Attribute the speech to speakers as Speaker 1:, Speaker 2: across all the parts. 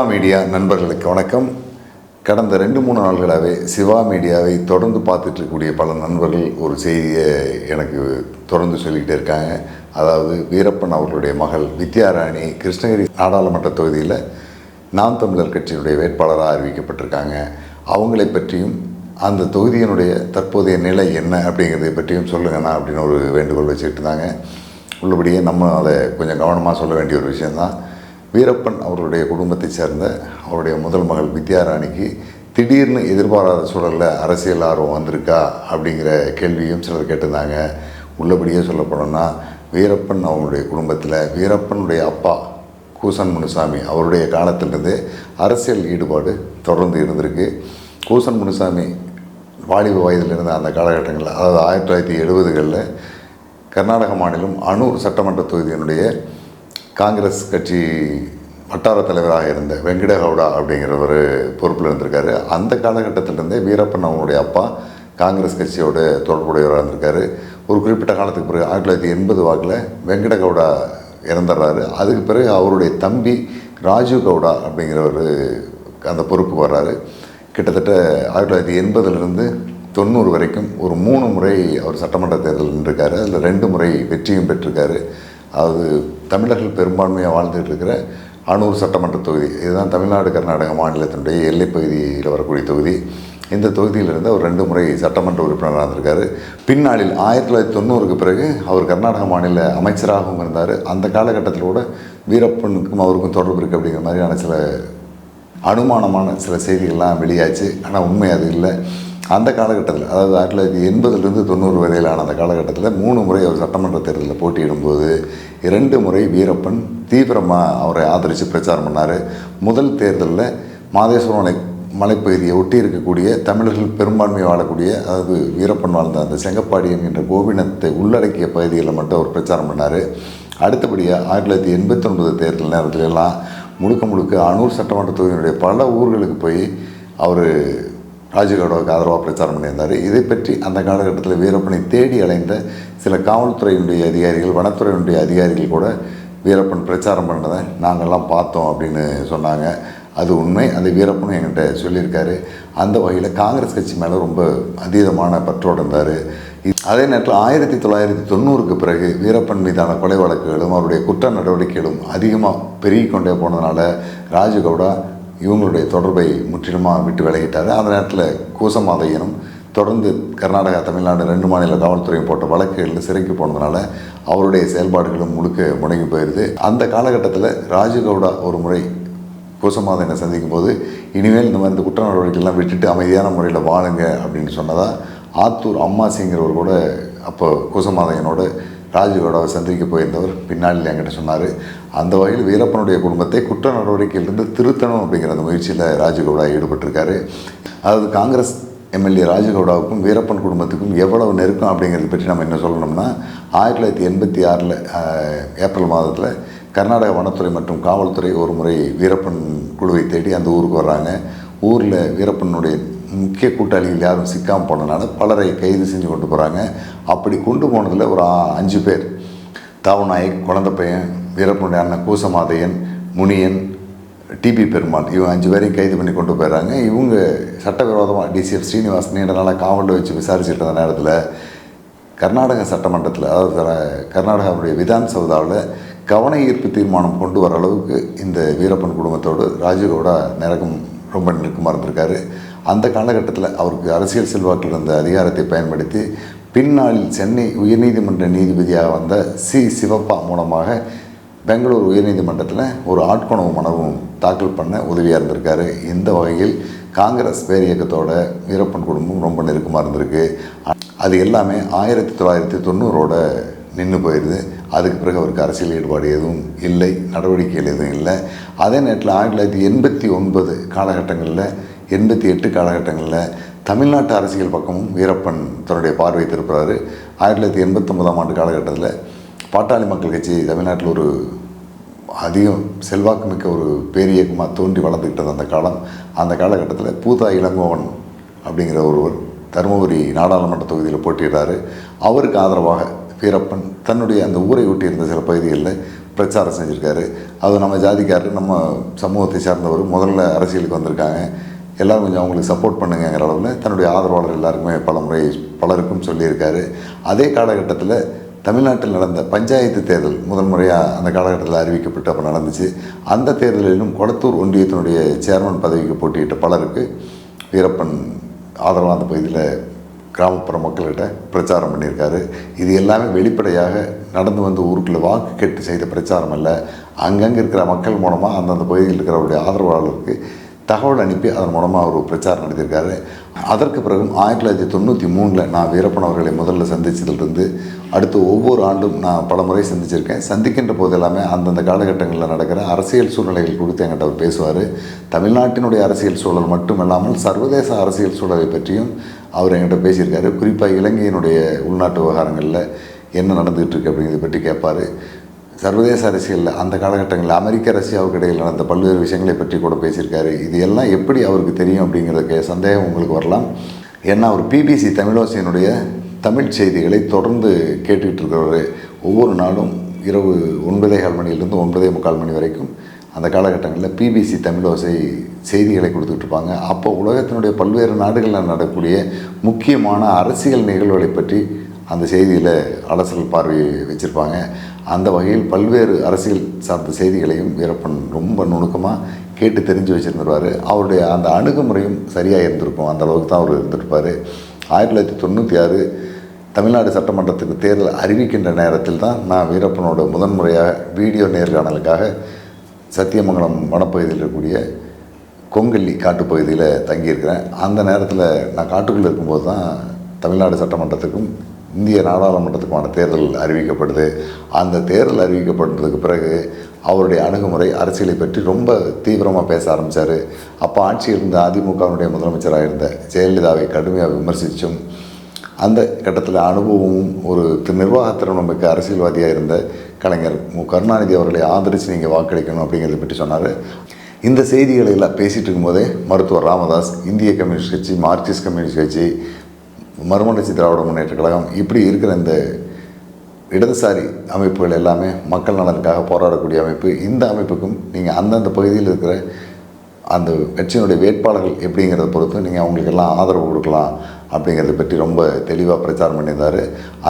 Speaker 1: Siva media நண்பர்களுக்கு வணக்கம். கடந்த ரெண்டு மூணு நாள்களாகவே சிவா மீடியாவை தொடர்ந்து பார்த்துட்டு இருக்கக்கூடிய பல நண்பர்கள் ஒரு செய்தியை எனக்கு தொடர்ந்து சொல்லிக்கிட்டே இருக்காங்க. அதாவது வீரப்பன் அவர்களுடைய மகள் வித்யாராணி கிருஷ்ணகிரி நாடாளுமன்ற தொகுதியில் நாம் தமிழர் கட்சியினுடைய வேட்பாளராக அறிவிக்கப்பட்டிருக்காங்க. அவங்களை பற்றியும் அந்த தொகுதியினுடைய தற்போதைய நிலை என்ன அப்படிங்கிறதை பற்றியும் சொல்லுங்கண்ணா அப்படின்னு ஒரு வேண்டுகோள் வச்சுக்கிட்டு இருந்தாங்க. உள்ளபடியே நம்ம அதை கொஞ்சம் கவனமாக சொல்ல வேண்டிய ஒரு விஷயந்தான் வீரப்பன் அவருடைய குடும்பத்தை சேர்ந்த அவருடைய முதல் மகள் வித்யாராணிக்கு திடீர்னு எதிர்பாராத சூழலில் அரசியல் ஆர்வம் வந்திருக்கா அப்படிங்கிற கேள்வியும் சிலர் கேட்டிருந்தாங்க. உள்ளபடியே சொல்ல வீரப்பன் அவங்களுடைய குடும்பத்தில் வீரப்பனுடைய அப்பா கூசன் முனுசாமி அவருடைய காலத்திலிருந்து அரசியல் ஈடுபாடு தொடர்ந்து இருந்திருக்கு. கூசன் முனுசாமி வாலிப வயதில் இருந்த அந்த காலகட்டங்களில் அதாவது ஆயிரத்தி தொள்ளாயிரத்தி எழுபதுகளில் கர்நாடக மாநிலம் அனூர் சட்டமன்ற தொகுதியினுடைய காங்கிரஸ் கட்சி வட்டார தலைவராக இருந்த வெங்கட கவுடா அப்படிங்கிற ஒரு பொறுப்பில் இருந்திருக்காரு. அந்த காலகட்டத்திலிருந்தே வீரப்பன் அவங்களுடைய அப்பா காங்கிரஸ் கட்சியோட தொடர்புடையவராக இருந்திருக்காரு. ஒரு குறிப்பிட்ட காலத்துக்கு பிறகு ஆயிரத்தி தொள்ளாயிரத்தி எண்பது வாக்கில் வெங்கட கவுடா இறந்துடுறாரு. அதுக்கு பிறகு அவருடைய தம்பி ராஜீவ் கவுடா அப்படிங்கிற ஒரு அந்த பொறுப்பு வர்றாரு. கிட்டத்தட்ட ஆயிரத்தி தொள்ளாயிரத்தி எண்பதுலேருந்து தொண்ணூறு வரைக்கும் ஒரு மூணு முறை அவர் சட்டமன்ற தேர்தல் நின்றுருக்காரு. அதில் ரெண்டு முறை வெற்றியும் பெற்றிருக்காரு. அது தமிழர்கள் பெரும்பான்மையாக வாழ்ந்துட்டு இருக்கிற அனூர் சட்டமன்ற தொகுதி. இதுதான் தமிழ்நாடு கர்நாடக மாநிலத்தினுடைய எல்லைப்பகுதியில் வரக்கூடிய தொகுதி. இந்த தொகுதியிலிருந்து அவர் ரெண்டு முறை சட்டமன்ற உறுப்பினராக இருந்திருக்காரு. பின்னாளில் ஆயிரத்தி தொள்ளாயிரத்தி தொண்ணூறுக்கு பிறகு அவர் கர்நாடக மாநில அமைச்சராகவும் இருந்தார். அந்த காலகட்டத்தில் கூட வீரப்பனுக்கும் அவருக்கும் தொடர்பு இருக்குது அப்படிங்கிற மாதிரியான சில அனுமானமான சில செய்திகள்லாம் வெளியாச்சு. ஆனால் உண்மை அது இல்லை. அந்த காலகட்டத்தில் அதாவது ஆயிரத்தி தொள்ளாயிரத்தி எண்பதுலேருந்து தொண்ணூறு வரையிலான அந்த காலகட்டத்தில் மூணு முறை அவர் சட்டமன்ற தேர்தலில் போட்டியிடும்போது இரண்டு முறை வீரப்பன் தீவிரமாக அவரை ஆதரித்து பிரச்சாரம் பண்ணார். முதல் தேர்தலில் மாதேஸ்வரம் மலைப்பகுதியை ஒட்டி இருக்கக்கூடிய தமிழர்கள் பெரும்பான்மை வாழக்கூடிய அதாவது வீரப்பன் வாழ்ந்த அந்த செங்கப்பாடி என்கின்ற கோபினத்தை உள்ளடக்கிய பகுதிகளில் மட்டும் அவர் பிரச்சாரம் பண்ணார். அடுத்தபடியாக ஆயிரத்தி தொள்ளாயிரத்தி எண்பத்தொன்பது தேர்தல் நேரத்துலலாம் முழுக்க முழுக்க அனூர் சட்டமன்ற தொகுதியினுடைய பல ஊர்களுக்கு போய் அவர் ராஜகவுடாவுக்கு ஆதரவாக பிரச்சாரம் பண்ணியிருந்தார். இதை பற்றி அந்த காலகட்டத்தில் வீரப்பனை தேடி அலைந்த சில காவல்துறையினுடைய அதிகாரிகள் வனத்துறையினுடைய அதிகாரிகள் கூட வீரப்பன் பிரச்சாரம் பண்ணதை நாங்கள்லாம் பார்த்தோம் அப்படின்னு சொன்னாங்க. அது உண்மை. அந்த வீரப்பனும் என்கிட்ட சொல்லியிருக்காரு. அந்த வகையில் காங்கிரஸ் கட்சி மேலே ரொம்ப அதீதமான பற்றோடு இருந்தார். அதே நேரத்தில் ஆயிரத்தி தொள்ளாயிரத்தி தொண்ணூறுக்கு பிறகு வீரப்பன் மீதான கொலை வழக்குகளும் அவருடைய குற்ற நடவடிக்கைகளும் அதிகமாக பெருகி கொண்டே போனதுனால ராஜகவுடா இவங்களுடைய தொடர்பை முற்றிலுமாக விட்டு விலகிட்டார் அந்த நேரத்தில் கூசமாதையனும் தொடர்ந்து கர்நாடகா தமிழ்நாடு ரெண்டு மாநில காவல்துறையும் போட்ட வழக்குகளில் சிறைக்கு போனதுனால அவருடைய செயல்பாடுகளும் முழுக்க முடங்கி போயிடுது அந்த காலகட்டத்தில் ராஜகவுடா ஒரு முறை கூசமாதனை சந்திக்கும் போது இனிமேல் இந்த மாதிரி இந்த குற்ற நடவடிக்கைலாம் விட்டுட்டு அமைதியான முறையில் வாழுங்க அப்படின்னு சொன்னதாக ஆத்தூர் அம்மாசிங்கிறவர் கூட அப்போ கூசமாதையனோட ராஜகவுடாவை சந்திக்க போயிருந்தவர் பின்னாளில் என்கிட்ட சொன்னார். அந்த வகையில் வீரப்பனுடைய குடும்பத்தை குற்ற நடவடிக்கையிலிருந்து திருத்தணும் அப்படிங்கிற அந்த முயற்சியில் ராஜகவுடா ஈடுபட்டிருக்காரு. அதாவது காங்கிரஸ் எம்எல்ஏ ராஜகவுடாவுக்கும் வீரப்பன் குடும்பத்துக்கும் எவ்வளவு நெருக்கம் அப்படிங்கிறத பற்றி நம்ம என்ன சொல்லணும்னா ஆயிரத்தி தொள்ளாயிரத்தி எண்பத்தி ஆறில் ஏப்ரல் மாதத்தில் கர்நாடக வனத்துறை மற்றும் காவல்துறை ஒரு முறை வீரப்பன் குழுவை தேடி அந்த ஊருக்கு வர்றாங்க. ஊரில் வீரப்பனுடைய முக்கிய கூட்டாளிகள் யாரும் சிக்காமல் போனதுனால பலரை கைது செஞ்சு கொண்டு போகிறாங்க அப்படி கொண்டு போனதில் ஒரு அஞ்சு பேர். தாவுநாயக் குழந்த பையன் வீரப்பனுடைய அண்ணன் கூசமாதையன் முனியன் டிபி பெருமாள் இவங்க அஞ்சு பேரையும் கைது பண்ணி கொண்டு போயிடுறாங்க. இவங்க சட்டவிரோதமாக டிசிஎஃப் ஸ்ரீனிவாஸ் நீண்ட நாளாக காவலில் வச்சு விசாரிச்சுட்டு இருந்த நேரத்தில் கர்நாடக சட்டமன்றத்தில் அதாவது கர்நாடகாவுடைய விதான் சௌதாவில் கவன ஈர்ப்பு தீர்மானம் கொண்டு வர அளவுக்கு இந்த வீரப்பன் குடும்பத்தோடு ராஜகவுடா நெருக்கம் ரொம்ப நெருக்கமாக இருந்திருக்காரு. அந்த காலகட்டத்தில் அவருக்கு அரசியல் செல்வாக்கில் இருந்த அதிகாரத்தை பயன்படுத்தி பின்னாளில் சென்னை உயர்நீதிமன்ற நீதிபதியாக வந்த சி சிவப்பா மூலமாக பெங்களூர் உயர்நீதிமன்றத்தில் ஒரு ஆட்கொணவு மனவும் தாக்கல் பண்ண உதவியாக இருந்திருக்காரு. இந்த வகையில் காங்கிரஸ் பேர் இயக்கத்தோட வீரப்பன் குடும்பம் ரொம்ப நெருக்கமாக இருந்திருக்கு. அது எல்லாமே ஆயிரத்தி தொள்ளாயிரத்தி தொண்ணூறோட நின்று போயிடுது அதுக்கு பிறகு அவருக்கு அரசியல் ஈடுபாடு எதுவும் இல்லை நடவடிக்கைகள் எதுவும் இல்லை. அதே நேரத்தில் ஆயிரத்தி தொள்ளாயிரத்தி எண்பத்தி ஒன்பது காலகட்டங்களில் எண்பத்தி எட்டு காலகட்டங்களில் தமிழ்நாட்டு அரசியல் பக்கமும் வீரப்பன் தன்னுடைய பார்வை திருப்புறாரு. ஆயிரத்தி தொள்ளாயிரத்தி எண்பத்தொன்பதாம் ஆண்டு காலகட்டத்தில் பாட்டாளி மக்கள் கட்சி தமிழ்நாட்டில் ஒரு அதிகம் செல்வாக்குமிக்க ஒரு பேரியக்கமாக தோன்றி வளர்ந்துக்கிட்டது அந்த காலம் அந்த காலகட்டத்தில் பூதா இளங்கோவன் அப்படிங்கிற ஒருவர் தருமபுரி நாடாளுமன்ற தொகுதியில் போட்டியிடுறாரு. அவருக்கு ஆதரவாக வீரப்பன் தன்னுடைய அந்த ஊரை ஒட்டி இருந்த சில பகுதிகளில் பிரச்சாரம் செஞ்சுருக்காரு. அது நம்ம ஜாதிக்காரர் நம்ம சமூகத்தை சார்ந்தவர் முதல்ல அரசியலுக்கு வந்திருக்காங்க. எல்லோரும் கொஞ்சம் அவங்களுக்கு சப்போர்ட் பண்ணுங்கிற அளவில் தன்னுடைய ஆதரவாளர் எல்லாருக்குமே பல முறை பலருக்கும் சொல்லியிருக்காரு. அதே காலகட்டத்தில் தமிழ்நாட்டில் நடந்த பஞ்சாயத்து தேர்தல் முதன்முறையாக அந்த காலகட்டத்தில் அறிவிக்கப்பட்டு அப்போ நடந்துச்சு. அந்த தேர்தலிலும் கொளத்தூர் ஒன்றியத்தினுடைய சேர்மன் பதவிக்கு போட்டியிட்ட பலருக்கு வீரப்பன் ஆதரவாக அந்த பகுதியில் கிராமப்புற மக்கள்கிட்ட பிரச்சாரம் பண்ணியிருக்காரு. இது எல்லாமே வெளிப்படையாக நடந்து வந்து ஊருக்குள்ளே வாக்கு கெட்டு செய்த பிரச்சாரம் அல்ல. அங்கங்கே இருக்கிற மக்கள் மூலமாக அந்தந்த பகுதியில் இருக்கிறவருடைய ஆதரவாளருக்கு தகவல் அனுப்பி அதன் மூலமாக அவர் பிரச்சாரம் நடத்தியிருக்காரு. அதற்கு பிறகும் ஆயிரத்தி தொள்ளாயிரத்தி தொண்ணூற்றி மூணில் நான் வீரப்பன் அவர்களை முதல்ல சந்தித்ததிலிருந்து அடுத்து ஒவ்வொரு ஆண்டும் நான் பல முறை சந்திச்சிருக்கேன். சந்திக்கின்ற போது எல்லாமே அந்தந்த காலகட்டங்களில் நடக்கிற அரசியல் சூழ்நிலைகள் குறித்து என்கிட்ட அவர் பேசுவார். தமிழ்நாட்டினுடைய அரசியல் சூழல் மட்டுமல்லாமல் சர்வதேச அரசியல் சூழலை பற்றியும் அவர் என்கிட்ட பேசியிருக்காரு. குறிப்பாக இலங்கையினுடைய உள்நாட்டு விவகாரங்களில் என்ன நடந்துகிட்டு இருக்கு அப்படிங்கிறத பற்றி கேட்பார். சர்வதேச அரசியலில் அந்த காலகட்டங்களில் அமெரிக்க ரஷ்யாவுக்கு இடையில் நடந்த பல்வேறு விஷயங்களை பற்றி கூட பேசியிருக்காரு. இது எல்லாம் எப்படி அவருக்கு தெரியும் அப்படிங்கிறதுக்கு சந்தேகம் உங்களுக்கு வரலாம். ஏன்னா அவர் பிபிசி தமிழோசையினுடைய தமிழ் செய்திகளை தொடர்ந்து கேட்டுக்கிட்டு இருக்கிறவர் ஒவ்வொரு நாளும் இரவு ஒன்பதே கால் மணியிலிருந்து ஒன்பதே முக்கால் மணி வரைக்கும் அந்த காலகட்டங்களில் பிபிசி தமிழோசை செய்திகளை கொடுத்துட்டு இருப்பாங்க. அப்போ உலகத்தினுடைய பல்வேறு நாடுகளில் நடக்கக்கூடிய முக்கியமான அரசியல் நிகழ்வுகளை பற்றி அந்த செய்தியில் அலசல் பார்வையை வச்சுருப்பாங்க. அந்த வகையில் பல்வேறு அரசியல் சார்ந்த செய்திகளையும் வீரப்பன் ரொம்ப நுணுக்கமாக கேட்டு தெரிஞ்சு வச்சுருந்துருவார் அவருடைய அந்த அணுகுமுறையும் சரியாக இருந்திருக்கும். அந்த அளவுக்கு தான் அவர் இருந்திருப்பார். ஆயிரத்தி தொள்ளாயிரத்தி தொண்ணூற்றி ஆறு தமிழ்நாடு சட்டமன்றத்துக்கு தேர்தல் அறிவிக்கின்ற நேரத்தில் தான் நான் வீரப்பனோட முதன்முறையாக வீடியோ நேர்காணலுக்காக சத்தியமங்கலம் வனப்பகுதியில் இருக்கக்கூடிய கொங்கல்லி காட்டுப்பகுதியில் தங்கியிருக்கிறேன். அந்த நேரத்தில் நான் காட்டுக்குள்ளே இருக்கும்போது தான் தமிழ்நாடு சட்டமன்றத்துக்கும் இந்திய நாடாளுமன்றத்துக்குமான தேர்தல் அறிவிக்கப்படுது. அந்த தேர்தல் அறிவிக்கப்பட்டதுக்கு பிறகு அவருடைய அணுகுமுறை அரசியலை பற்றி ரொம்ப தீவிரமாக பேச ஆரம்பித்தார் அப்போ ஆட்சியில் இருந்த அதிமுகவினுடைய முதலமைச்சராக இருந்த ஜெயலலிதாவை கடுமையாக விமர்சித்தும் அந்த கட்டத்தில் அனுபவமும் ஒரு தி- நிர்வாகத்திறனும் மிக்க அரசியல்வாதியாக இருந்த கலைஞர் மு. கருணாநிதி அவர்களை ஆதரித்து நீங்கள் வாக்களிக்கணும் அப்படிங்கிறத பற்றி சொன்னார். இந்த செய்திகளை எல்லாம் பேசிகிட்டு இருக்கும்போதே மருத்துவர் ராமதாஸ் இந்திய கம்யூனிஸ்ட் கட்சி மார்க்சிஸ்ட் கம்யூனிஸ்ட் கட்சி மறுமலர்ச்சி திராவிட முன்னேற்ற கழகம் இப்படி இருக்கிற இந்த இடதுசாரி அமைப்புகள் எல்லாமே மக்கள் நலனுக்காக போராடக்கூடிய அமைப்பு. இந்த அமைப்புக்கும் நீங்கள் அந்தந்த பகுதியில் இருக்கிற அந்த கட்சியினுடைய வேட்பாளர்கள் எப்படிங்கிறத பொறுத்து நீங்கள் அவங்களுக்கெல்லாம் ஆதரவு கொடுக்கலாம் அப்படிங்கிறத பற்றி ரொம்ப தெளிவாக பிரச்சாரம் பண்ணியிருந்தார்.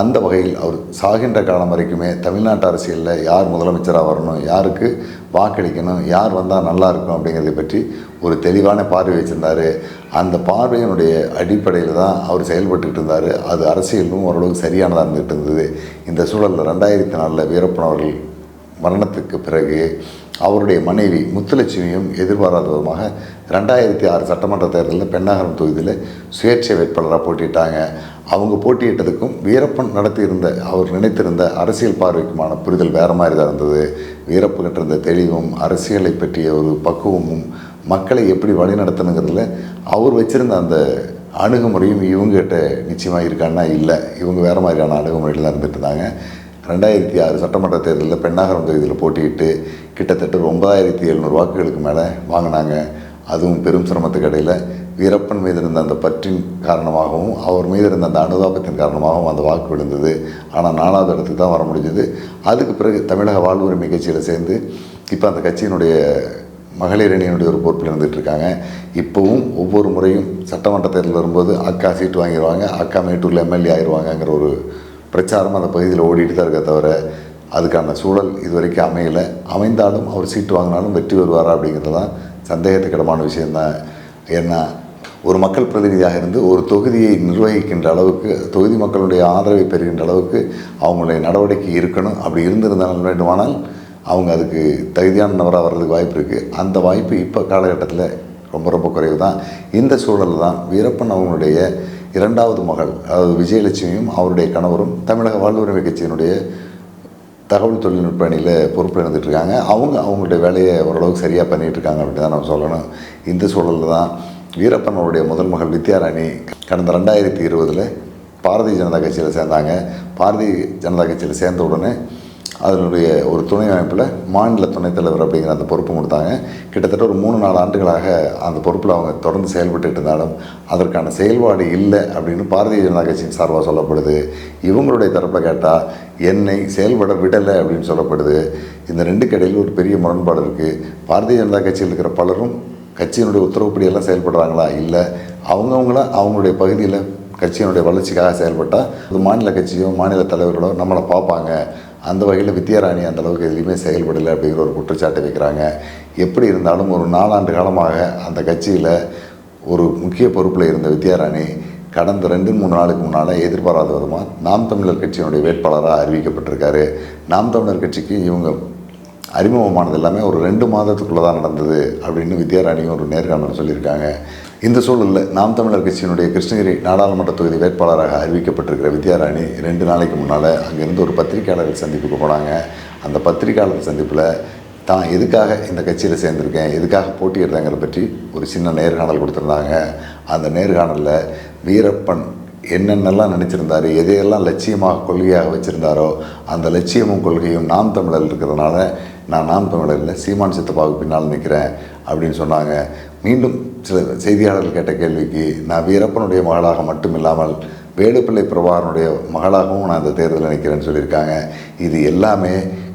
Speaker 1: அந்த வகையில் அவர் சாகின்ற காலம் வரைக்குமே தமிழ்நாட்டு அரசியலில் யார் முதலமைச்சராக வரணும் யாருக்கு வாக்களிக்கணும் யார் வந்தால் நல்லா இருக்கும் அப்படிங்கிறத பற்றி ஒரு தெளிவான பார்வை வச்சுருந்தார். அந்த பார்வையினுடைய அடிப்படையில் தான் அவர் செயல்பட்டுக்கிட்டு இருந்தார். அது அரசியலும் ஓரளவுக்கு சரியானதாக இருந்துகிட்டு இருந்தது. இந்த சூழலில் ரெண்டாயிரத்தி நாலில் வீரப்பன் அவர்கள் மரணத்துக்கு பிறகு அவருடைய மனைவி முத்துலட்சுமியும் எதிர்பாராத விதமாக ரெண்டாயிரத்தி ஆறு சட்டமன்ற தேர்தலில் பெண்ணாகரம் தொகுதியில் சுயேட்சை வேட்பாளராக போட்டியிட்டாங்க. அவங்க போட்டியிட்டதுக்கும் வீரப்பன் நடத்தியிருந்த அவர் நினைத்திருந்த அரசியல் பார்வைக்குமான புரிதல் வேறு மாதிரி தான் இருந்தது. வீரப்பன்கிட்ட இருந்த தெளிவும் அரசியலை பற்றிய ஒரு பக்குவமும் மக்களை எப்படி வழிநடத்தணுங்கிறதுல அவர் வச்சிருந்த அந்த அணுகுமுறையும் இவங்ககிட்ட நிச்சயமாக இருக்கான்னா இல்லை இவங்க வேறு மாதிரியான அணுகுமுறையில் தான் இருந்துட்டு இருந்தாங்க. ரெண்டாயிரத்தி ஆறு சட்டமன்ற தேர்தலில் பெண்ணாகரம் தொகுதியில் போட்டியிட்டு கிட்டத்தட்ட ஒன்பதாயிரத்தி எழுநூறு வாக்குகளுக்கு மேலே வாங்கினாங்க. அதுவும் பெரும் சிரமத்துக்கு இடையில் வீரப்பன் மீது இருந்த அந்த பற்றின் காரணமாகவும் அவர் மீது இருந்த அந்த அனுதாபத்தின் காரணமாகவும் அந்த வாக்கு விழுந்தது. ஆனால் நாலாவது இடத்துக்கு தான் வர முடிஞ்சது. அதுக்கு பிறகு தமிழக வாழ்வுரிமை கட்சியில் சேர்ந்து இப்போ அந்த கட்சியினுடைய மகளிர் அணியினுடைய ஒரு பொறுப்பில் இருந்துகிட்டு இருக்காங்க. இப்போவும் ஒவ்வொரு முறையும் சட்டமன்ற தேர்தல் வரும்போது அக்கா சீட்டு வாங்கிடுவாங்க அக்கா மேட்டூரில் எம்எல்ஏ ஆயிடுவாங்கங்கிற ஒரு பிரச்சாரம் அந்த பகுதியில் ஓடிட்டு தான் இருக்க தவிர அதுக்கான சூழல் இது வரைக்கும் அமையலை. அமைந்தாலும் அவர் சீட்டு வாங்கினாலும் வெற்றி வருவாரா அப்படிங்கிறது தான் சந்தேகத்துக்கிடமான விஷயந்தான் ஏன்னா ஒரு மக்கள் பிரதிநிதியாக இருந்து ஒரு தொகுதியை நிர்வகிக்கின்ற அளவுக்கு தொகுதி மக்களுடைய ஆதரவை பெறுகின்ற அளவுக்கு அவங்களுடைய நடவடிக்கை இருக்கணும். அப்படி இருந்திருந்தாலும் வேண்டுமானால் அவங்க அதுக்கு தகுதியான நபராக வர்றதுக்கு வாய்ப்பு இருக்குது அந்த வாய்ப்பு இப்போ காலகட்டத்தில் ரொம்ப ரொம்ப குறைவு தான். இந்த சூழலில் தான் வீரப்பன் அவங்களுடைய இரண்டாவது மகள் அதாவது விஜயலட்சுமியும் அவருடைய கணவரும் தமிழக வாழ்வுரிமை கட்சியினுடைய தகவல் தொழில்நுட்ப அணியில் பொறுப்பில் இருந்துகிட்ருக்காங்க அவங்க அவங்களுடைய வேலையை ஓரளவுக்கு சரியாக பண்ணிகிட்டு இருக்காங்க அப்படின்னு தான் நம்ம சொல்லணும். இந்த சூழலில் தான் வீரப்பன் அவருடைய முதல் மகள் வித்யாராணி கடந்த ரெண்டாயிரத்தி இருபதில் பாரதிய ஜனதா கட்சியில் சேர்ந்தாங்க. பாரதிய ஜனதா கட்சியில் சேர்ந்த உடனே அதனுடைய ஒரு துணை அமைப்பில் மாநில துணைத் தலைவர் அப்படிங்கிற அந்த பொறுப்பு கொடுத்தாங்க. கிட்டத்தட்ட ஒரு மூணு நாலு ஆண்டுகளாக அந்த பொறுப்பில் அவங்க தொடர்ந்து செயல்பட்டு இருந்தாலும் அதற்கான செயல்பாடு இல்லை அப்படின்னு பாரதிய ஜனதா கட்சியின் சார்பாக சொல்லப்படுது. இவங்களுடைய தரப்பை கேட்டால் என்னை செயல்பட விடலை அப்படின்னு சொல்லப்படுது. இந்த ரெண்டு கடையில் ஒரு பெரிய முரண்பாடு இருக்குது பாரதிய ஜனதா கட்சியில் இருக்கிற பலரும் கட்சியினுடைய உத்தரவுப்படியெல்லாம் செயல்படுறாங்களா? இல்லை. அவங்கவுங்கள அவங்களுடைய பகுதியில் கட்சியினுடைய வளர்ச்சிக்காக செயல்பட்டால் அது மாநில கட்சியோ மாநில தலைவர்களோ நம்மளை பார்ப்பாங்க. அந்த வகையில் வித்யாராணி அந்தளவுக்கு எதுவுமே செயல்படலை அப்படிங்கிற ஒரு குற்றச்சாட்டை வைக்கிறாங்க. எப்படி இருந்தாலும் ஒரு நாலாண்டு காலமாக அந்த கட்சியில் ஒரு முக்கிய பொறுப்பில் இருந்த வித்யாராணி கடந்த ரெண்டு மூணு நாளுக்கு முன்னால் எதிர்பாராத விதமாக நாம் தமிழர் கட்சியினுடைய வேட்பாளராக அறிவிக்கப்பட்டிருக்காரு. நாம் தமிழர் கட்சிக்கு இவங்க அறிமுகமானது எல்லாமே ஒரு ரெண்டு மாதத்துக்குள்ளே தான் நடந்தது அப்படின்னு வித்யாராணியும் ஒரு நேர்காணல் சொல்லியிருக்காங்க. இந்த சூழலில் நாம் தமிழர் கட்சியினுடைய கிருஷ்ணகிரி நாடாளுமன்ற தொகுதி வேட்பாளராக அறிவிக்கப்பட்டிருக்கிற வித்யாராணி ரெண்டு நாளைக்கு முன்னால் அங்கேருந்து ஒரு பத்திரிகையாளர்கள் சந்திப்புக்கு போனாங்க. அந்த பத்திரிகையாளர் சந்திப்பில் தான் எதுக்காக இந்த கட்சியில் சேர்ந்திருக்கேன் எதுக்காக போட்டியிடுறேங்கிற பற்றி ஒரு சின்ன நேர்காணல் கொடுத்துருந்தாங்க. அந்த நேர்காணலில் வீரப்பன் என்னென்னலாம் நினச்சிருந்தாரு எதையெல்லாம் லட்சியமாக கொள்கையாக வச்சுருந்தாரோ அந்த லட்சியமும் கொள்கையும் நாம் தமிழர் இருக்கிறதுனால நான் நாம் தமிழரில் சீமான் சித்தப்பாவுக்கு பின்னால் நிற்கிறேன் அப்படின்னு சொன்னாங்க. மீண்டும் சில செய்தியாளர்கள் கேட்ட கேள்விக்கு நான் வீரப்பனுடைய மகளாக மட்டும் இல்லாமல் வேலுப்பிள்ளை பிரபாகரனுடைய மகளாகவும் நான் இந்த தேர்தலில் நிற்கிறேன்னு சொல்லியிருக்காங்க. இது எல்லாமே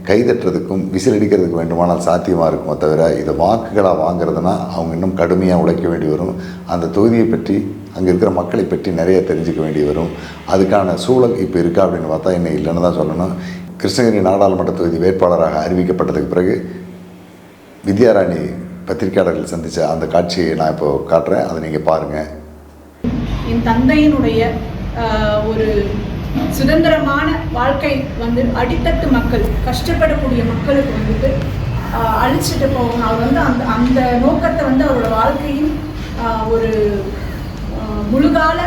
Speaker 1: கைதட்டுறதுக்கும் விசிலடிக்கிறதுக்கு வேண்டுமானால் சாத்தியமாக இருக்குமோ தவிர இதை வாக்குகளாக வாங்குறதுனா அவங்க இன்னும் கடுமையாக உழைக்க வேண்டி வரும். அந்த தொகுதியை பற்றி அங்கே இருக்கிற மக்களை பற்றி நிறைய தெரிஞ்சுக்க வேண்டி வரும். அதுக்கான சூழல் இப்போ இருக்கா அப்படின்னு பார்த்தா என்ன இல்லைன்னு தான் சொல்லணும். கிருஷ்ணகிரி நாடாளுமன்ற தொகுதி வேட்பாளராக அறிவிக்கப்பட்டதுக்கு பிறகு வித்யாராணி பத்திரிகையாளர்கள் சந்தித்த அந்த காட்சியை நான் இப்போ காட்டுறேன். அதை நீங்கள் பாருங்கள்
Speaker 2: என் தந்தையினுடைய ஒரு சுதந்திரமான வாழ்க்கை வந்து அடித்தட்டு மக்கள் கஷ்டப்படக்கூடிய மக்களுக்கு வந்துட்டு அழிச்சிட்டு போகணும் அவர் வந்து அந்த அந்த நோக்கத்தை வந்து அவரோட வாழ்க்கையின் ஒரு முழுகால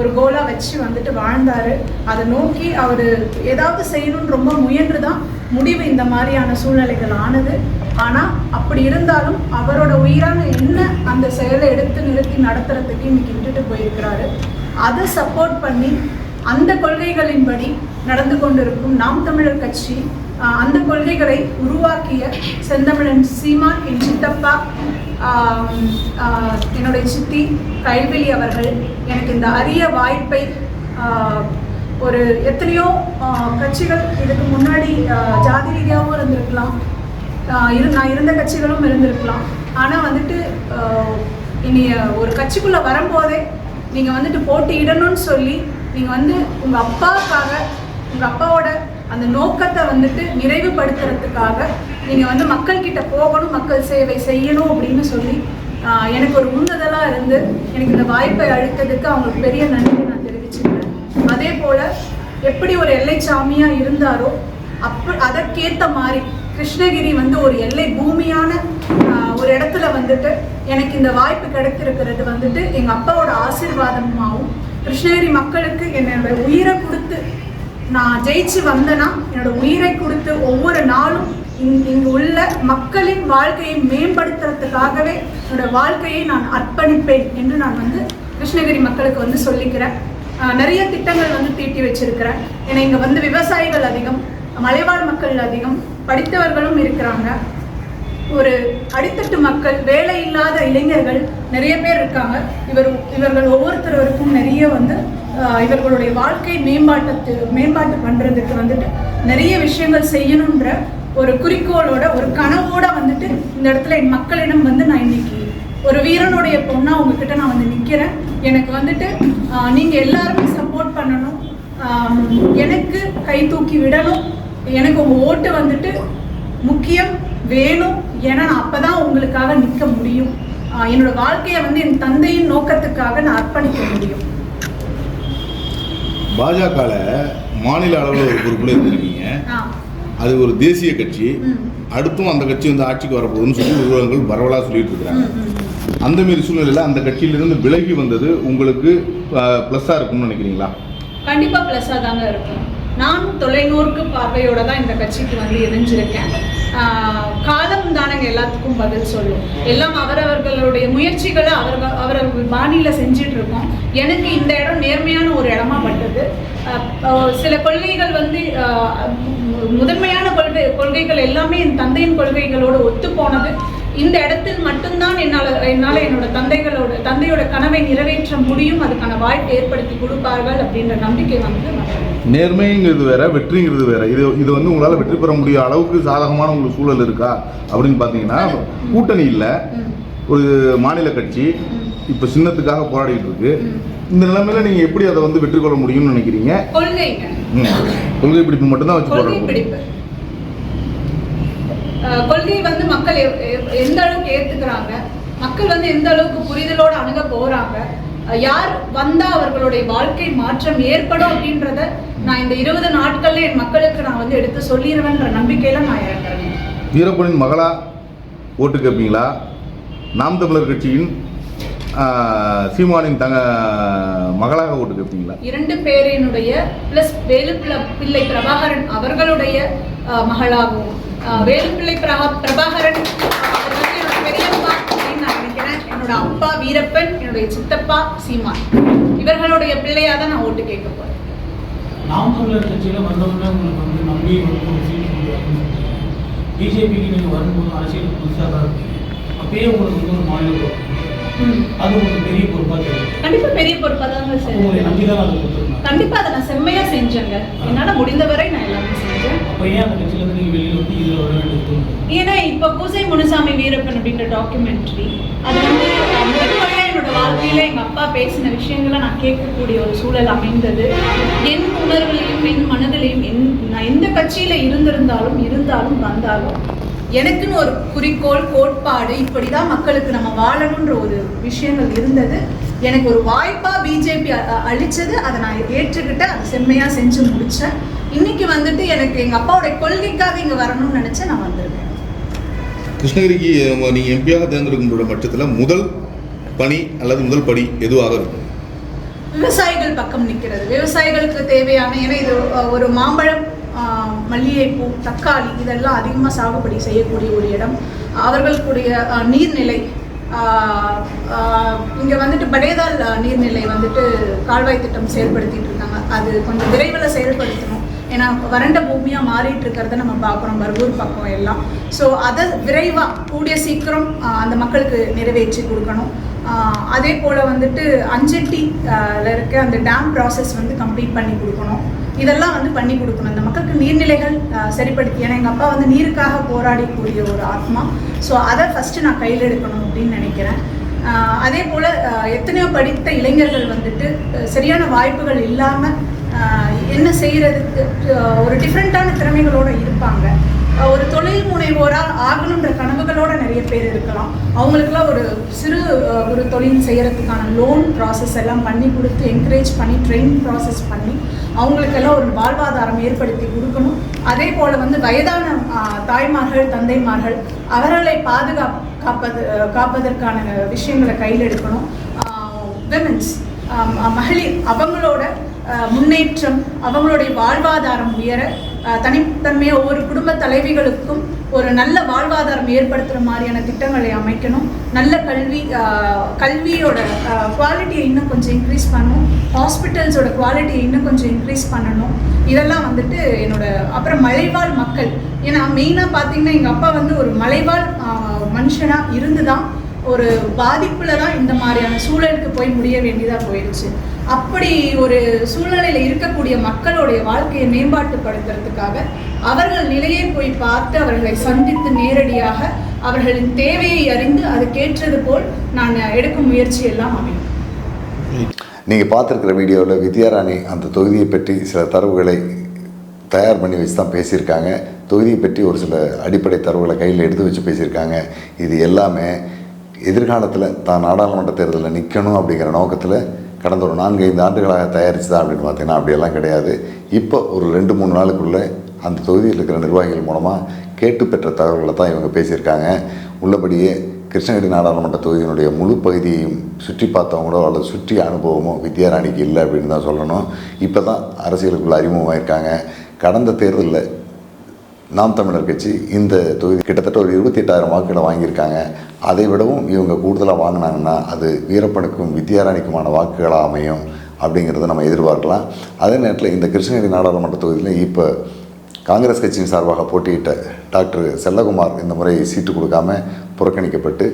Speaker 2: ஒரு கோலா வச்சு வந்துட்டு வாழ்ந்தாரு. அதை நோக்கி அவர் ஏதாவது செய்யணும்னு ரொம்ப முயன்று தான் முடிவு இந்த மாதிரியான சூழ்நிலைகள் ஆனது. ஆனால் அப்படி இருந்தாலும் அவரோட உயிரான என்ன அந்த செயலை எடுத்து நிறுத்தி நடத்துறதுக்கு இன்னைக்கு விட்டுட்டு போயிருக்கிறாரு. அதை சப்போர்ட் பண்ணி அந்த கொள்கைகளின்படி நடந்து கொண்டிருக்கும் நாம் தமிழர் கட்சி அந்த கொள்கைகளை உருவாக்கிய செந்தமிழன் சீமான் என் சித்தப்பா என்னுடைய சித்தி கைல்வெளி அவர்கள் எனக்கு இந்த அரிய வாய்ப்பை ஒரு எத்தனையோ கட்சிகள் இதுக்கு முன்னாடி ஜாதி ரீதியாகவும் இருந்திருக்கலாம். இரு நான் இருந்த கட்சிகளும் இருந்திருக்கலாம். ஆனால் வந்துட்டு இனி ஒரு கட்சிக்குள்ளே வரும்போதே நீங்கள் வந்துட்டு போட்டியிடணும்னு சொல்லி நீங்கள் வந்து உங்கள் அப்பாவுக்காக உங்கள் அப்பாவோட அந்த நோக்கத்தை வந்துட்டு நிறைவுபடுத்துறதுக்காக நீங்கள் வந்து மக்கள்கிட்ட போகணும் மக்கள் சேவை செய்யணும் அப்படின்னு சொல்லி எனக்கு ஒரு உந்துதலாக இருந்து எனக்கு இந்த வாய்ப்பை அளித்ததுக்கு அவங்களுக்கு பெரிய நன்றி நான் தெரிவிச்சுக்கிறேன். அதே போல் எப்படி ஒரு எல்லைச்சாமியாக இருந்தாரோ அப்ப அதற்கேற்ற மாதிரி கிருஷ்ணகிரி வந்து ஒரு எல்லை பூமியான ஒரு இடத்துல வந்துட்டு எனக்கு இந்த வாய்ப்பு கிடைத்திருக்கிறது வந்துட்டு எங்கள் அப்பாவோட ஆசீர்வாதமாகவும் கிருஷ்ணகிரி மக்களுக்கு என்னோட உயிரை கொடுத்து நான் ஜெயிச்சு வந்தேன்னா என்னோட உயிரை கொடுத்து ஒவ்வொரு நாளும் இங் இங்கு உள்ள மக்களின் வாழ்க்கையை மேம்படுத்துறதுக்காகவே என்னோட வாழ்க்கையை நான் அர்ப்பணிப்பேன் என்று நான் வந்து கிருஷ்ணகிரி மக்களுக்கு வந்து சொல்லிக்கிறேன். நிறைய திட்டங்கள் வந்து தீட்டி வச்சிருக்கிறேன். ஏன்னா இங்கே வந்து விவசாயிகள் அதிகம் மலைவாழ் மக்கள் அதிகம் படித்தவர்களும் இருக்கிறாங்க. ஒரு அடித்தட்டு மக்கள் வேலை இல்லாத இளைஞர்கள் நிறைய பேர் இருக்காங்க. இவர் இவர்கள் ஒவ்வொருத்தருவருக்கும் நிறைய வந்து இவர்களுடைய வாழ்க்கை மேம்பாட்டத்து மேம்பாட்டு பண்ணுறதுக்கு வந்துட்டு நிறைய விஷயங்கள் செய்யணுன்ற ஒரு குறிக்கோளோட ஒரு கனவோட வந்துட்டு இந்த இடத்துல என் மக்களிடம் வந்து நான் இன்னைக்கு ஒரு வீரனுடைய பொண்ணாக உங்ககிட்ட நான் வந்து நிற்கிறேன் எனக்கு வந்துட்டு நீங்கள் எல்லாருமே சப்போர்ட் பண்ணணும். எனக்கு கை தூக்கி விடணும். எனக்கு உங்கள் ஓட்டு வந்துட்டு முக்கியம் வேணும். ஏன்னா நான் அப்போ தான் உங்களுக்காக நிற்க முடியும். என்னோட வாழ்க்கையை வந்து என் தந்தையின் நோக்கத்துக்காக நான் அர்ப்பணிக்க முடியும்.
Speaker 3: பாஜகவில் மாநில அளவில் ஒரு பொறுப்பில் இருந்திருக்கீங்க. அது ஒரு தேசிய கட்சி. அடுத்தும் அந்த கட்சி வந்து ஆட்சிக்கு வரப்போகுதுன்னு சொல்லி ஊடகங்கள் பரவலாக சொல்லிட்டு இருக்கிறாங்க. அந்த மாரி சூழ்நிலையில் அந்த கட்சியிலிருந்து விலகி வந்தது உங்களுக்கு ப்ளஸ்ஸாக இருக்கும்னு நினைக்கிறீங்களா?
Speaker 2: கண்டிப்பா ப்ளஸ்ஸாக தாங்க இருக்கும். நான் தொலைநோக்கு பார்வையோட தான் இந்த கட்சிக்கு வந்து இணைஞ்சிருக்கேன். காலம் தானங்க எல்லாத்துக்கும் பதில் சொல்லும். எல்லாம் அவரவர்களுடைய முயற்சிகளை அவர்கள் அவரவர்கள் பாணியில் செஞ்சிட்டு இருக்கோம் எனக்கு இந்த இடம் நேர்மையான ஒரு இடமா பட்டது. சில கொள்கைகள் வந்து முதன்மையான கொள்கை கொள்கைகள் எல்லாமே என் தந்தையின் கொள்கைகளோடு ஒத்து போனது இந்த இடத்தில் மட்டும்தான் என்னால் என்னால் என்னோட தந்தைகளோட தந்தையோட கனவை நிறைவேற்ற முடியும். அதுக்கான வாய்ப்பு ஏற்படுத்தி கொடுப்பார்கள் அப்படின்ற நம்பிக்கை வந்து
Speaker 3: நேர்மைங்கிறது வேற வெற்றிங்கிறது வேற. இது இது வந்து உங்களால் வெற்றி பெற முடிய அளவுக்கு சாதகமான உங்களுக்கு சூழல் இருக்கா? அப்படின்னு பார்த்தீங்கன்னா கூட்டணி இல்லை. ஒரு மாநில கட்சி இப்போ சின்னத்துக்காக போராடிட்டு இருக்கு. இந்த நிலைமையில நீங்க எப்படி அதை வந்து வெற்றி கொள்ள முடியும்னு நினைக்கிறீங்க. கொள்கை பிடிப்பு மட்டும்தான் வச்சு
Speaker 2: கொள்கை பிடிப்பு. கொள்கை வந்து மக்கள் எந்த அளவுக்கு ஏத்துக்கிறாங்க? மக்கள் வந்து எந்த அளவுக்கு புரிதலோட அணுக போறாங்க? யார் வந்தா அவர்களுடைய வாழ்க்கை மாற்றம் ஏற்படும் அப்படின்றத நான் இந்த இருபது நாட்கள்ல என் மக்களுக்கு நான் வந்து எடுத்து சொல்லிடுவேன்ற நம்பிக்கையில நான் இறங்குறேன்.
Speaker 3: வீரப்பனின் மகளா ஓட்டு கேட்பீங்களா நாம் தமிழர் கட்சியின் சீமானின் தங்க மகளாக ஓட்டு கேட்பீங்களா
Speaker 2: இரண்டு பேரினுடைய பிளஸ் வேலுப்பிள்ள பிள்ளை பிரபாகரன் அவர்களுடைய மகளாகவும். வேலுப்பிள்ளை பிரபா பிரபாகரன் பெரியப்பா அப்படின்னு நான் நினைக்கிறேன். என்னோட அப்பா வீரப்பன் என்னுடைய சித்தப்பா சீமான். இவர்களுடைய பிள்ளையா தான் நான் ஓட்டு கேட்க போறேன்.
Speaker 4: நாம் தமிழர் கட்சியில் வந்தவொடனே உங்களுக்கு வந்து நம்பி பிஜேபிக்கு நீங்கள் வரும்போது அரசியல் புதுசாக தான் இருக்கீங்க அப்பயே உங்களுக்கு வந்து ஒரு மாநில அது உங்களுக்கு பெரிய பொறுப்பாக தெரியும்.
Speaker 2: கண்டிப்பா பெரிய பொறுப்பா தாங்க
Speaker 4: அப்போ உங்களை நம்பி தான் அதை கொடுத்துருந்தாங்க.
Speaker 2: கண்டிப்பா அதை நான் செம்மையா செஞ்சேங்க. என்னால முடிந்தவரை நான் எல்லாமே செஞ்சேன்.
Speaker 4: அப்போ ஏன் அந்த கட்சியிலேருந்து நீங்கள் வெளியில் வந்து இதில் வர வேண்டியது
Speaker 2: ஏன்னா இப்போ பூசை முனுசாமி வீரப்பன் அப்படின்ற டாக்குமெண்ட்ரி அது வந்து என்னோட வாழ்க்கையில எங்க அப்பா பேசின விஷயங்களை நான் கேட்கக்கூடிய ஒரு சூழல் அமைந்தது. என் உணர்வுலையும் என் மனதிலையும் என் நான் எந்த கட்சியில இருந்திருந்தாலும் இருந்தாலும் வந்தாலும் எனக்குன்னு ஒரு குறிக்கோள் கோட்பாடு இப்படிதான் மக்களுக்கு நம்ம வாழணுன்ற ஒரு விஷயங்கள் இருந்தது. எனக்கு ஒரு வாய்ப்பா பிஜேபி அளிச்சது. அதை நான் ஏற்றுக்கிட்டு அதை செம்மையா செஞ்சு முடிச்சேன். இன்னைக்கு வந்துட்டு எனக்கு எங்க அப்பாவோட கொள்கைக்காக இங்க வரணும்னு நினைச்சு நான் வந்திருக்கேன்.
Speaker 3: கிருஷ்ணகிரிக்கு நீங்கள் எம்பியாக தேர்ந்தெடுக்கும் பட்சத்தில் முதல் பணி அல்லது முதல் படி எதுவாக இருக்கும்?
Speaker 2: விவசாயிகள் பக்கம் நிற்கிறது விவசாயிகளுக்கு தேவையான ஏன்னா இது ஒரு மாம்பழம் மல்லிகைப்பூ தக்காளி இதெல்லாம் அதிகமாக சாகுபடி செய்யக்கூடிய ஒரு இடம். அவர்களுக்குடைய நீர்நிலை இங்கே வந்துட்டு படேதால் நீர்நிலை வந்துட்டு கால்வாய் திட்டம் செயல்படுத்திட்டு இருக்காங்க. அது கொஞ்சம் விரைவில் செயல்படுத்தணும். ஏன்னா வறண்ட பூமியாக மாறிட்டு இருக்கிறத நம்ம பார்க்குறோம் பர்கூர் பக்கம் எல்லாம். ஸோ அதை விரைவாக கூடிய சீக்கிரம் அந்த மக்களுக்கு நிறைவேற்றி கொடுக்கணும். அதே போல் வந்துட்டு அஞ்செட்டி இருக்க அந்த டேம் ப்ராசஸ் வந்து கம்ப்ளீட் பண்ணி கொடுக்கணும். இதெல்லாம் வந்து பண்ணி கொடுக்கணும். இந்த மக்களுக்கு நீர்நிலைகள் சரிப்படுத்தி ஏன்னா எங்கள் அப்பா வந்து நீருக்காக போராடிக்கூடிய ஒரு ஆத்மா. ஸோ அதை ஃபஸ்ட்டு நான் கையில் எடுக்கணும் அப்படின்னு நினைக்கிறேன். அதே போல் எத்தனையோ படித்த இளைஞர்கள் வந்துட்டு சரியான வாய்ப்புகள் இல்லாமல் என்ன செய்கிறதுக்கு ஒரு டிஃப்ரெண்ட்டான திறமைகளோடு இருப்பாங்க. ஒரு தொழில் முனைவோரால் ஆகணுன்ற கனவுகளோட நிறைய பேர் இருக்கலாம். அவங்களுக்குலாம் ஒரு சிறு ஒரு தொழில் செய்கிறதுக்கான லோன் ப்ராசஸ் எல்லாம் பண்ணி கொடுத்து என்கரேஜ் பண்ணி ட்ரெயின் ப்ராசஸ் பண்ணி அவங்களுக்கெல்லாம் ஒரு வாழ்வாதாரம் ஏற்படுத்தி கொடுக்கணும். அதே போல் வந்து வயதான தாய்மார்கள் தந்தைமார்கள் அவர்களை பாதுகாப் காப்பது காப்பதற்கான விஷயங்களை கையில் எடுக்கணும். விமென்ஸ் மகளிர் அவங்களோட முன்னேற்றம் அவங்களுடைய வாழ்வாதாரம் உயர தனித்தன்மையை தனித்தன்மையாக ஒவ்வொரு குடும்ப தலைவிகளுக்கும் ஒரு நல்ல வாழ்வாதாரம் ஏற்படுத்துகிற மாதிரியான திட்டங்களை அமைக்கணும். நல்ல கல்வி கல்வியோட குவாலிட்டியை இன்னும் கொஞ்சம் இன்க்ரீஸ் பண்ணணும். ஹாஸ்பிட்டல்ஸோட குவாலிட்டியை இன்னும் கொஞ்சம் இன்க்ரீஸ் பண்ணணும். இதெல்லாம் வந்துட்டு என்னோட அப்புறம் மலைவாழ் மக்கள். ஏன்னா மெயினாக பார்த்தீங்கன்னா எங்கள் அப்பா வந்து ஒரு மலைவாழ் மனுஷனாக இருந்து தான் ஒரு பாதிப்பில் தான் இந்த மாதிரியான சூழலுக்கு போய் முடிய வேண்டியதாக போயிடுச்சு அப்படி ஒரு சூழ்நிலையில் இருக்கக்கூடிய மக்களுடைய வாழ்க்கையை மேம்பாட்டுப்படுத்துறதுக்காக அவர்கள் நிலையை போய் பார்த்து அவர்களை சந்தித்து நேரடியாக அவர்களின் தேவையை அறிந்து அதுக்கேற்றது போல் நான் எடுக்கும் முயற்சி எல்லாம் அமையும்.
Speaker 1: நீங்கள் பார்த்துருக்கிற வீடியோவில் வித்யாராணி அந்த தொகுதியை பற்றி சில தரவுகளை தயார் பண்ணி வச்சு தான் பேசியிருக்காங்க. தொகுதியை பற்றி ஒரு சில அடிப்படை தரவுகளை கையில் எடுத்து வச்சு பேசியிருக்காங்க. இது எல்லாமே எதிர்காலத்தில் தான் நாடாளுமன்ற தேர்தலில் நிற்கணும் அப்படிங்கிற நோக்கத்தில் கடந்த ஒரு நான்கு ஐந்து ஆண்டுகளாக தயாரிச்சுதா அப்படின்னு பார்த்தீங்கன்னா அப்படியெல்லாம் கிடையாது. இப்போ ஒரு ரெண்டு மூணு நாளுக்குள்ளே அந்த தொகுதியில் இருக்கிற நிர்வாகிகள் மூலமாக கேட்டு பெற்ற தகவல்களை தான் இவங்க பேசியிருக்காங்க. உள்ளபடியே கிருஷ்ணகிரி நாடாளுமன்ற தொகுதியினுடைய முழு பகுதியையும் சுற்றி பார்த்தவங்களோ அல்லது சுற்றி அனுபவமோ வித்யாராணிக்கு இல்லை அப்படின்னு தான் சொல்லணும். இப்போ தான் அரசியலுக்குள்ள அறிமுகமாயிருக்காங்க. கடந்த தேர்தலில் நாம் தமிழர் கட்சி இந்த தொகுதி கிட்டத்தட்ட ஒரு இருபத்தி எட்டாயிரம் வாக்குகளை வாங்கியிருக்காங்க. அதை விடவும் இவங்க கூடுதலாக வாங்கினாங்கன்னா அது வீரப்பனுக்கும் வித்யாராணிக்குமான வாக்குகளாக அமையும் அப்படிங்கிறத நம்ம எதிர்பார்க்கலாம். அதே நேரத்தில் இந்த கிருஷ்ணகிரி நாடாளுமன்ற தொகுதியில் இப்போ காங்கிரஸ் கட்சியின் சார்பாக போட்டியிட்ட டாக்டர் செல்லகுமார் இந்த முறை சீட்டு கொடுக்காம புறக்கணிக்கப்பட்டு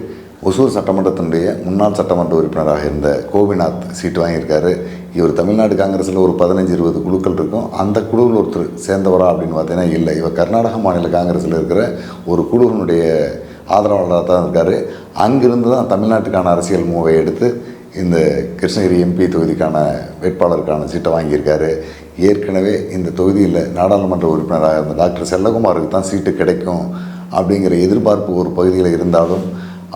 Speaker 1: ஒசூர் சட்டமன்றத்தினுடைய முன்னாள் சட்டமன்ற உறுப்பினராக இருந்த கோபிநாத் சீட்டு வாங்கியிருக்காரு. இவர் தமிழ்நாடு காங்கிரஸில் ஒரு பதினஞ்சு இருபது குழுக்கள் இருக்கும். அந்த குழுவில் ஒருத்தர் சேர்ந்தவரா அப்படின்னு பார்த்தீங்கன்னா இல்லை. இவர் கர்நாடக மாநில காங்கிரஸில் இருக்கிற ஒரு குழுவினுடைய ஆதரவாளராக தான் இருக்கார். அங்கிருந்து தான் தமிழ்நாட்டுக்கான அரசியல் மூவை எடுத்து இந்த கிருஷ்ணகிரி எம்பி தொகுதிக்கான வேட்பாளருக்கான சீட்டை வாங்கியிருக்காரு. ஏற்கனவே இந்த தொகுதியில் நாடாளுமன்ற உறுப்பினராக இருந்த டாக்டர் செல்லகுமாருக்கு தான் சீட்டு கிடைக்கும் அப்படிங்கிற எதிர்பார்ப்பு ஒரு பகுதியில் இருந்தாலும்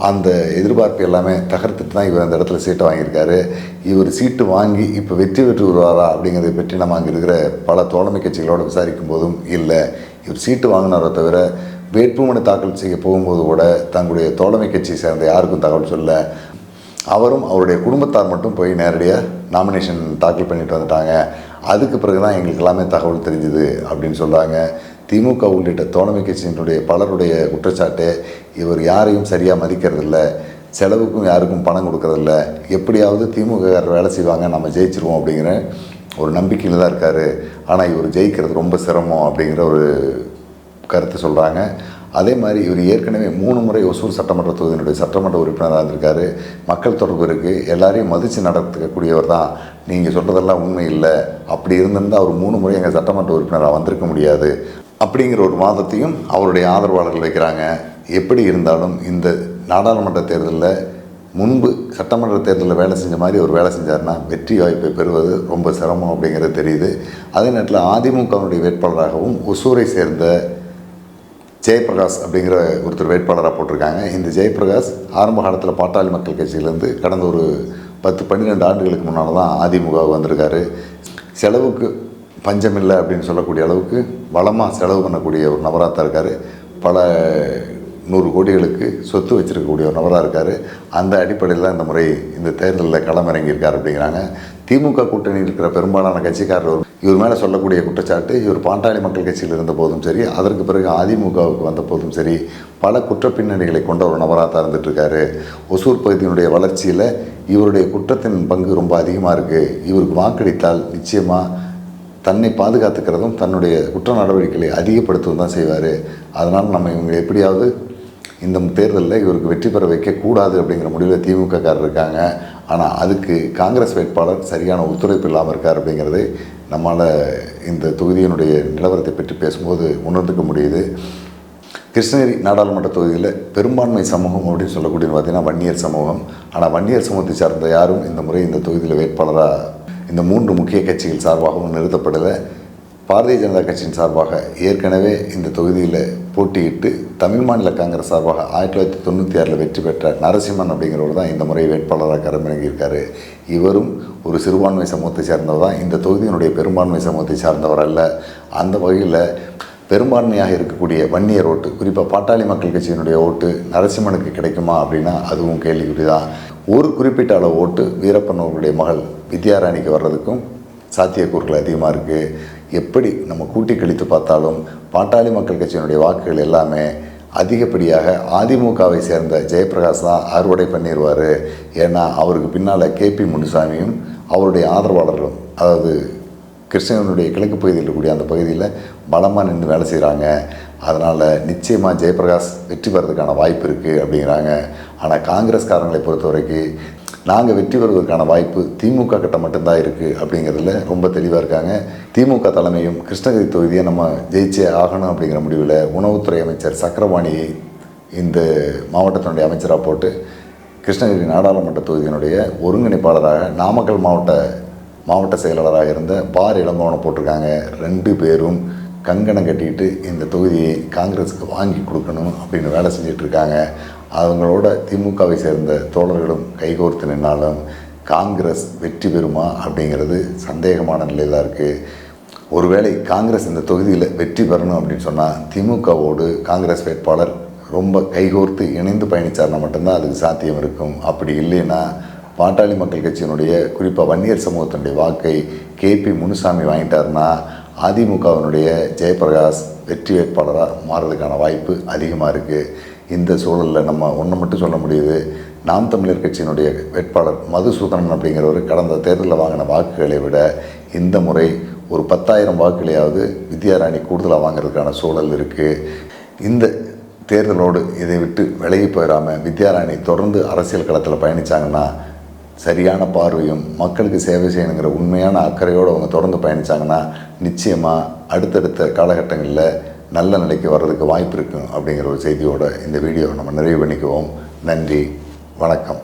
Speaker 1: அந்த எதிர்பார்ப்பு எல்லாமே தகர்த்துட்டு தான் இவர் அந்த இடத்துல சீட்டை வாங்கியிருக்காரு. இவர் சீட்டு வாங்கி இப்போ வெற்றி பெற்று வருவாரா அப்படிங்கிறத பற்றி நம்ம அங்கே இருக்கிற பல தோழமை கட்சிகளோடு விசாரிக்கும் போதும் இல்லை. இவர் சீட்டு வாங்கினாரோ தவிர வேட்புமனு தாக்கல் செய்ய போகும்போது கூட தங்களுடைய தோழமை கட்சியை சேர்ந்த யாருக்கும் தகவல் சொல்ல. அவரும் அவருடைய குடும்பத்தார் மட்டும் போய் நேரடியாக நாமினேஷன் தாக்கல் பண்ணிட்டு வந்துட்டாங்க. அதுக்கு பிறகு தான் எங்களுக்கு எல்லாமே தகவல் தெரிஞ்சுது அப்படின்னு சொல்கிறாங்க திமுக உள்ளிட்ட தோழமை கட்சியினுடைய பலருடைய குற்றச்சாட்டு இவர் யாரையும் சரியாக மதிக்கிறதில்ல செலவுக்கும் யாருக்கும் பணம் கொடுக்கறதில்ல. எப்படியாவது திமுக வேலை செய்வாங்க நம்ம ஜெயிச்சிருவோம் அப்படிங்கிற ஒரு நம்பிக்கையில் தான் இருக்கார். ஆனால் இவர் ஜெயிக்கிறது ரொம்ப சிரமம் அப்படிங்கிற ஒரு கருத்து சொல்கிறாங்க அதே மாதிரி இவர் ஏற்கனவே மூணு முறை ஒசூர் சட்டமன்ற தொகுதியினுடைய சட்டமன்ற உறுப்பினராக இருந்திருக்காரு. மக்கள் தொடர்பு இருக்குது எல்லாரையும் மதித்து நடத்தக்கூடியவர் தான். நீங்கள் சொல்கிறதெல்லாம் உண்மை இல்லை. அப்படி இருந்திருந்தால் அவர் மூணு முறை எங்கள் சட்டமன்ற உறுப்பினராக வந்திருக்க முடியாது. அப்படிங்கிற ஒரு வாதத்தையும் அவருடைய ஆதரவாளர்கள் வைக்கிறாங்க. எப்படி இருந்தாலும் இந்த நாடாளுமன்ற தேர்தலில் முன்பு சட்டமன்ற தேர்தலில் வேலை செஞ்ச மாதிரி அவர் வேலை செஞ்சார்னா வெற்றி வாய்ப்பை பெறுவது ரொம்ப சிரமம் அப்படிங்கிறது தெரியுது. அதே நேரத்தில் அதிமுகவினுடைய வேட்பாளராகவும் ஒசூரை சேர்ந்த ஜெயபிரகாஷ் அப்படிங்கிற ஒருத்தர் வேட்பாளராக போட்டிருக்காங்க. இந்த ஜெயபிரகாஷ் ஆரம்ப காலத்தில் பாட்டாளி மக்கள் கட்சியிலேருந்து கடந்த ஒரு பத்து பன்னிரெண்டு ஆண்டுகளுக்கு முன்னால் தான் அதிமுக வந்திருக்காரு. செலவுக்கு பஞ்சமில்லை அப்படின்னு சொல்லக்கூடிய அளவுக்கு வளமாக செலவு பண்ணக்கூடிய ஒரு நபராக இருக்கார். பல நூறு கோடிகளுக்கு சொத்து வச்சிருக்கக்கூடிய ஒரு நபராக இருக்கார். அந்த அடிப்படையில் தான் இந்த முறை இந்த தேர்தலில் களமிறங்கியிருக்கார் அப்படிங்கிறாங்க. திமுக கூட்டணி இருக்கிற பெரும்பாலான கட்சிக்காரர் இவர் மேலே சொல்லக்கூடிய குற்றச்சாட்டு இவர் பாண்டாளி மக்கள் கட்சியில் இருந்த போதும் சரி அதற்கு பிறகு அதிமுகவுக்கு வந்த போதும் சரி பல குற்ற பின்னணிகளை கொண்ட ஒரு நபராக தான் இருந்துட்டுருக்காரு. ஒசூர் பகுதியினுடைய வளர்ச்சியில் இவருடைய குற்றத்தின் பங்கு ரொம்ப அதிகமாக இருக்குது இவருக்கு வாக்களித்தால் நிச்சயமாக தன்னை பாதுகாத்துக்கிறதும் தன்னுடைய குற்ற நடவடிக்கைகளை அதிகப்படுத்தவும் தான் செய்வார். அதனால் நம்ம இவங்க எப்படியாவது இந்த தேர்தலில் இவருக்கு வெற்றி பெற வைக்கக்கூடாது அப்படிங்கிற முடிவில் திமுககாரர் இருக்காங்க. ஆனால் அதுக்கு காங்கிரஸ் வேட்பாளர் சரியான ஒத்துழைப்பு இல்லாமல் இருக்கார் அப்படிங்கிறது நம்மளால் இந்த தொகுதியினுடைய நிலவரத்தை பற்றி பேசும்போது உணர்ந்துக்க முடியுது. கிருஷ்ணகிரி நாடாளுமன்ற தொகுதியில் பெரும்பான்மை சமூகம் அப்படின்னு சொல்லக்கூடியது பார்த்திங்கன்னா வன்னியர் சமூகம். ஆனால் வன்னியர் சமூகத்தை சார்ந்த யாரும் இந்த முறை இந்த தொகுதியில் வேட்பாளராக இந்த மூன்று முக்கிய கட்சிகள் சார்பாகவும் நிறுத்தப்படலை. பாரதிய ஜனதா கட்சியின் சார்பாக ஏற்கனவே இந்த தொகுதியில் போட்டியிட்டு தமிழ் மாநில காங்கிரஸ் சார்பாக ஆயிரத்தி தொள்ளாயிரத்தி தொண்ணூற்றி ஆறில் வெற்றி பெற்ற நரசிம்மன் அப்படிங்கிறவர் தான் இந்த முறை வேட்பாளராக களமிறங்கியிருக்காரு இவரும் ஒரு சிறுபான்மை சமூகத்தை சேர்ந்தவர் தான். இந்த தொகுதியினுடைய பெரும்பான்மை சமூகத்தை சார்ந்தவர் அல்ல. அந்த வகையில் பெரும்பான்மையாக இருக்கக்கூடிய வன்னியர் ஓட்டு குறிப்பாக பாட்டாளி மக்கள் கட்சியினுடைய ஓட்டு நரசிம்மனுக்கு கிடைக்குமா அப்படின்னா அதுவும் கேள்விக்குறி தான் ஒரு குறிப்பிட்ட அளவு ஓட்டு வீரப்பன் அவர்களுடைய மகள் வித்யாராணிக்கு வர்றதுக்கும் சாத்தியக்கூறுகள் அதிகமாக இருக்குது எப்படி நம்ம கூட்டி கழித்து பார்த்தாலும் பாட்டாளி மக்கள் கட்சியினுடைய வாக்குகள் எல்லாமே அதிகப்படியாக அதிமுகவை சேர்ந்த ஜெயபிரகாஷ் தான் அறுவடை பண்ணிடுவார் ஏன்னா அவருக்கு பின்னால் கேபி முனுசாமியும் அவருடைய ஆதரவாளர்களும் அதாவது கிருஷ்ணனுடைய கிழக்கு பகுதியில் இருக்கக்கூடிய அந்த பகுதியில் பலமாக நின்று வேலை செய்கிறாங்க அதனால் நிச்சயமாக ஜெயபிரகாஷ் வெற்றி பெறதுக்கான வாய்ப்பு இருக்குது அப்படிங்கிறாங்க. ஆனால் காங்கிரஸ்காரங்களை பொறுத்த வரைக்கும் நாங்கள் வெற்றி பெறுவதற்கான வாய்ப்பு திமுக கிட்ட மட்டும்தான் இருக்குது அப்படிங்கிறதுல ரொம்ப தெளிவாக இருக்காங்க. திமுக தலைமையும் கிருஷ்ணகிரி தொகுதியை நம்ம ஜெயிச்சே ஆகணும் அப்படிங்கிற முடிவில் உணவுத்துறை அமைச்சர் சக்கரவாணியை இந்த மாவட்டத்தினுடைய அமைச்சராக போட்டு கிருஷ்ணகிரி நாடாளுமன்ற தொகுதியினுடைய ஒருங்கிணைப்பாளராக நாமக்கல் மாவட்ட மாவட்ட செயலாளராக இருந்த பார் இளங்கோவனை போட்டிருக்காங்க. ரெண்டு பேரும் கங்கணம் கட்டிட்டு இந்த தொகுதியை காங்கிரஸுக்கு வாங்கி கொடுக்கணும் அப்படின்னு வேலை செஞ்சிட்ருக்காங்க அவங்களோட திமுகவை சேர்ந்த தோழர்களும் கைகோர்த்து நின்னாலும் காங்கிரஸ் வெற்றி பெறுமா அப்படிங்கிறது சந்தேகமான நிலையில் தான் இருக்குது ஒருவேளை காங்கிரஸ் இந்த தொகுதியில் வெற்றி பெறணும் அப்படின்னு சொன்னால் திமுகவோடு காங்கிரஸ் வேட்பாளர் ரொம்ப கைகோர்த்து இணைந்து பயணித்தார்னா மட்டும்தான் அதுக்கு சாத்தியம் இருக்கும். அப்படி இல்லைன்னா பாட்டாளி மக்கள் கட்சியினுடைய குறிப்பாக வன்னியர் சமூகத்தினுடைய வாக்கை கேபி முனுசாமி வாங்கிட்டாருன்னா அதிமுகவினுடைய ஜெயபிரகாஷ் வெற்றி வேட்பாளராக மாறுறதுக்கான வாய்ப்பு அதிகமாக இருக்குது இந்த சூழலில் நம்ம ஒன்று மட்டும் சொல்ல முடியுது. நாம் தமிழர் கட்சியினுடைய வேட்பாளர் மதுசூதனன் அப்படிங்கிறவர் கடந்த தேர்தலில் வாங்கின வாக்குகளை விட இந்த முறை ஒரு பத்தாயிரம் வாக்குகளையாவது வித்யாராணி கூடுதலாக வாங்குறதுக்கான சூழல் இருக்குது இந்த தேர்தலோடு இதை விட்டு விலகி போயிடாமல் வித்யாராணி தொடர்ந்து அரசியல் களத்தில் பயணித்தாங்கன்னா சரியான பார்வையும் மக்களுக்கு சேவை செய்யணுங்கிற உண்மையான அக்கறையோடு அவங்க தொடர்ந்து பயணித்தாங்கன்னா நிச்சயமாக அடுத்தடுத்த காலகட்டங்களில் நல்ல நிலைக்கு வர்றதுக்கு வாய்ப்பு இருக்கும் அப்படிங்கிற ஒரு செய்தியோட இந்த வீடியோவை நம்ம நிறைவு பண்ணிக்குவோம். நன்றி. வணக்கம்.